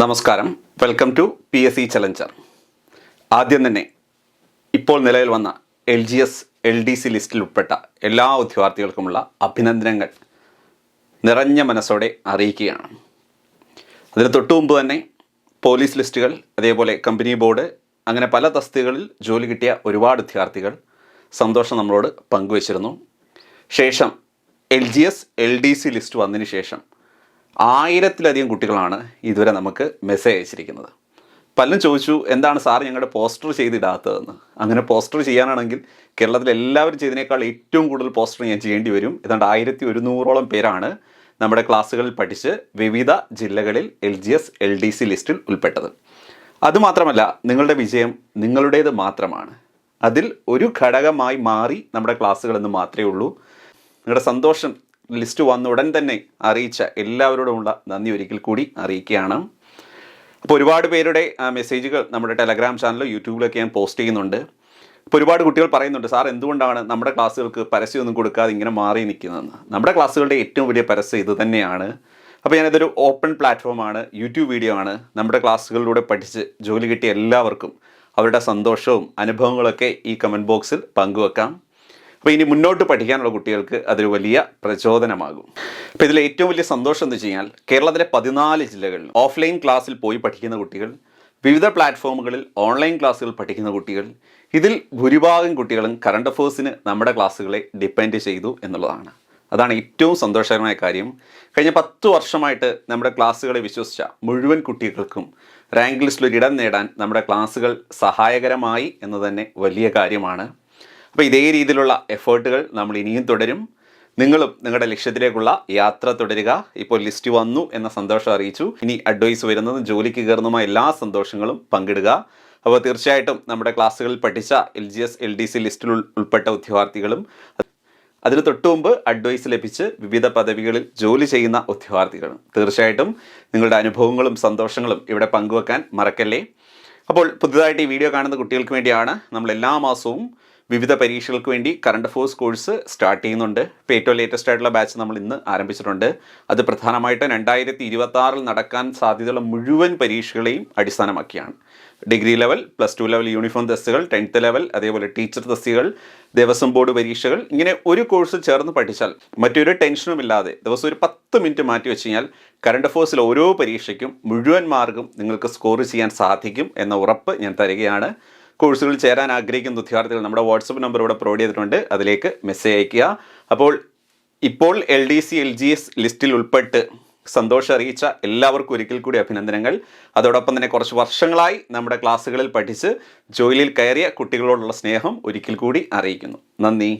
നമസ്കാരം. Welcome to P S C challenger ആദ്യം തന്നെ ഇപ്പോൾ നിലവിൽ വന്ന L G S L D C ലിസ്റ്റിൽ ഉൾപ്പെട്ട എല്ലാ ഉദ്യോഗാർത്ഥികൾക്കുമുള്ള അഭിനന്ദനങ്ങൾ നിറഞ്ഞ മനസ്സോടെ അറിയിക്കുകയാണ്. അതിന് തൊട്ടു മുമ്പ് തന്നെ പോലീസ് ലിസ്റ്റുകൾ അതേപോലെ കമ്പനി ബോർഡ് അങ്ങനെ പല തസ്തികകളിൽ ജോലി കിട്ടിയ ഒരുപാട് ഉദ്യോഗാർത്ഥികൾ സന്തോഷം നമ്മളോട് പങ്കുവച്ചിരുന്നു. ശേഷം L G S L D C list വന്നതിന് ശേഷം ആയിരത്തിലധികം കുട്ടികളാണ് ഇതുവരെ നമുക്ക് മെസ്സേജ് അയച്ചിരിക്കുന്നത്. പലരും ചോദിച്ചു എന്താണ് സാർ ഞങ്ങളുടെ പോസ്റ്റർ ചെയ്തിടാത്തതെന്ന്? അങ്ങനെ പോസ്റ്റർ ചെയ്യാനാണെങ്കിൽ കേരളത്തിലെ എല്ലാവരും ചെയ്തതിനേക്കാൾ ഏറ്റവും കൂടുതൽ പോസ്റ്റർ ഞാൻ ചെയ്യേണ്ടി വരും. ഏതാണ്ട് ആയിരത്തി ഒരുന്നൂറോളം പേരാണ് നമ്മുടെ ക്ലാസ്സുകളിൽ പഠിച്ച് വിവിധ ജില്ലകളിൽ L G S L D C ലിസ്റ്റിൽ ഉൾപ്പെട്ടത്. അതുമാത്രമല്ല നിങ്ങളുടെ വിജയം നിങ്ങളുടേത് മാത്രമാണ്. അതിൽ ഒരു ഘടകമായി മാറി നമ്മുടെ ക്ലാസ്സുകൾ എന്ന് മാത്രമേ ഉള്ളൂ. നിങ്ങളുടെ സന്തോഷം ലിസ്റ്റ് വന്ന ഉടൻ തന്നെ അറിയിച്ച എല്ലാവരോടുമുള്ള നന്ദി ഒരിക്കൽ കൂടി അറിയിക്കുകയാണ്. അപ്പോൾ ഒരുപാട് പേരുടെ മെസ്സേജുകൾ നമ്മുടെ ടെലഗ്രാം ചാനലിലും യൂട്യൂബിലൊക്കെ ഞാൻ പോസ്റ്റ് ചെയ്യുന്നുണ്ട്. ഇപ്പോൾ ഒരുപാട് കുട്ടികൾ പറയുന്നുണ്ട് സാർ എന്തുകൊണ്ടാണ് നമ്മുടെ ക്ലാസ്സുകൾക്ക് പരസ്യമൊന്നും കൊടുക്കാതെ ഇങ്ങനെ മാറി നിൽക്കുന്നതെന്ന്? നമ്മുടെ ക്ലാസ്സുകളുടെ ഏറ്റവും വലിയ പരസ്യം ഇത് തന്നെയാണ്. അപ്പോൾ ഞാനിതൊരു ഓപ്പൺ പ്ലാറ്റ്ഫോമാണ് യൂട്യൂബ് വീഡിയോ ആണ്. നമ്മുടെ ക്ലാസ്സുകളിലൂടെ പഠിച്ച് ജോലി കിട്ടിയ എല്ലാവർക്കും അവരുടെ സന്തോഷവും അനുഭവങ്ങളൊക്കെ ഈ കമന്റ് ബോക്സിൽ പങ്കുവെക്കാം. അപ്പോൾ ഇനി മുന്നോട്ട് പഠിക്കാനുള്ള കുട്ടികൾക്ക് അതൊരു വലിയ പ്രചോദനമാകും. അപ്പോൾ ഇതിൽ ഏറ്റവും വലിയ സന്തോഷം എന്ന് വെച്ച് കഴിഞ്ഞാൽ കേരളത്തിലെ പതിനാല് ജില്ലകളിൽ ഓഫ്ലൈൻ ക്ലാസ്സിൽ പോയി പഠിക്കുന്ന കുട്ടികൾ വിവിധ പ്ലാറ്റ്ഫോമുകളിൽ ഓൺലൈൻ ക്ലാസ്സുകൾ പഠിക്കുന്ന കുട്ടികൾ ഇതിൽ ഭൂരിഭാഗം കുട്ടികളും കറണ്ട് അഫേഴ്സിന് നമ്മുടെ ക്ലാസ്സുകളെ ഡിപ്പെൻഡ് ചെയ്തു എന്നുള്ളതാണ്. അതാണ് ഏറ്റവും സന്തോഷകരമായ കാര്യം. കഴിഞ്ഞ പത്ത് വർഷമായിട്ട് നമ്മുടെ ക്ലാസ്സുകളെ വിശ്വസിച്ച മുഴുവൻ കുട്ടികൾക്കും റാങ്ക് ലിസ്റ്റിൽ ഒരു ഇടം നേടാൻ നമ്മുടെ ക്ലാസ്സുകൾ സഹായകരമായി എന്ന് തന്നെ വലിയ കാര്യമാണ്. അപ്പോൾ ഇതേ രീതിയിലുള്ള എഫേർട്ടുകൾ നമ്മൾ ഇനിയും തുടരും. നിങ്ങളും നിങ്ങളുടെ ലക്ഷ്യത്തിലേക്കുള്ള യാത്ര തുടരുക. ഇപ്പോൾ ലിസ്റ്റ് വന്നു എന്ന സന്തോഷം അറിയിച്ചു. ഇനി അഡ്വൈസ് വരുന്നതും ജോലിക്ക് കയറുന്നതുമായ എല്ലാ സന്തോഷങ്ങളും പങ്കിടുക. അപ്പോൾ തീർച്ചയായിട്ടും നമ്മുടെ ക്ലാസ്സുകളിൽ പഠിച്ച L G S L D C ലിസ്റ്റിൽ ഉൾപ്പെട്ട ഉദ്യോഗാർത്ഥികളും അതിന് തൊട്ടു മുമ്പ് അഡ്വൈസ് ലഭിച്ച് വിവിധ പദവികളിൽ ജോലി ചെയ്യുന്ന ഉദ്യോഗാർത്ഥികളും തീർച്ചയായിട്ടും നിങ്ങളുടെ അനുഭവങ്ങളും സന്തോഷങ്ങളും ഇവിടെ പങ്കുവെക്കാൻ മറക്കല്ലേ? അപ്പോൾ പുതുതായിട്ട് ഈ വീഡിയോ കാണുന്ന കുട്ടികൾക്ക് വേണ്ടിയാണ് നമ്മൾ എല്ലാ മാസവും വിവിധ പരീക്ഷകൾക്ക് വേണ്ടി കറണ്ട് അഫേഴ്സ് കോഴ്സ് സ്റ്റാർട്ട് ചെയ്യുന്നുണ്ട്. ഇപ്പോൾ ഏറ്റവും ലേറ്റസ്റ്റ് ആയിട്ടുള്ള ബാച്ച് നമ്മൾ ഇന്ന് ആരംഭിച്ചിട്ടുണ്ട്. അത് പ്രധാനമായിട്ടും രണ്ടായിരത്തി ഇരുപത്തി നടക്കാൻ സാധ്യതയുള്ള മുഴുവൻ പരീക്ഷകളെയും അടിസ്ഥാനമാക്കിയാണ്. Degree level plus two level uniform ടെസ്റ്റുകൾ ടെൻത്ത് ലെവൽ അതേപോലെ ടീച്ചർ ടെസ്റ്റുകൾ ദേവസ്വം ബോർഡ് പരീക്ഷകൾ ഇങ്ങനെ ഒരു കോഴ്സ് ചേർന്ന് പഠിച്ചാൽ മറ്റൊരു ടെൻഷനും ഇല്ലാതെ ദിവസം ഒരു പത്ത് മിനിറ്റ് മാറ്റി വെച്ച് കഴിഞ്ഞാൽ കറണ്ട് അഫേഴ്സിൽ ഓരോ പരീക്ഷയ്ക്കും മുഴുവൻ മാർക്കും നിങ്ങൾക്ക് സ്കോർ ചെയ്യാൻ സാധിക്കും എന്ന ഉറപ്പ് ഞാൻ തരികയാണ്. കോഴ്സുകളിൽ ചേരാൻ ആഗ്രഹിക്കുന്ന വിദ്യാർത്ഥികൾ നമ്മുടെ വാട്സപ്പ് നമ്പർ ഇവിടെ പ്രൊവൈഡ് ചെയ്തിട്ടുണ്ട്. അതിലേക്ക് മെസ്സേജ് അയയ്ക്കുക. അപ്പോൾ ഇപ്പോൾ L D C L G S ലിസ്റ്റിൽ ഉൾപ്പെട്ട് സന്തോഷം അറിയിച്ച എല്ലാവർക്കും ഒരിക്കൽ കൂടി അഭിനന്ദനങ്ങൾ. അതോടൊപ്പം തന്നെ കുറച്ച് വർഷങ്ങളായി നമ്മുടെ ക്ലാസ്സുകളിൽ പഠിച്ച് ജോലിയിൽ കയറിയ കുട്ടികളോടുള്ള സ്നേഹം ഒരിക്കൽ കൂടി അറിയിക്കുന്നു. നന്ദി.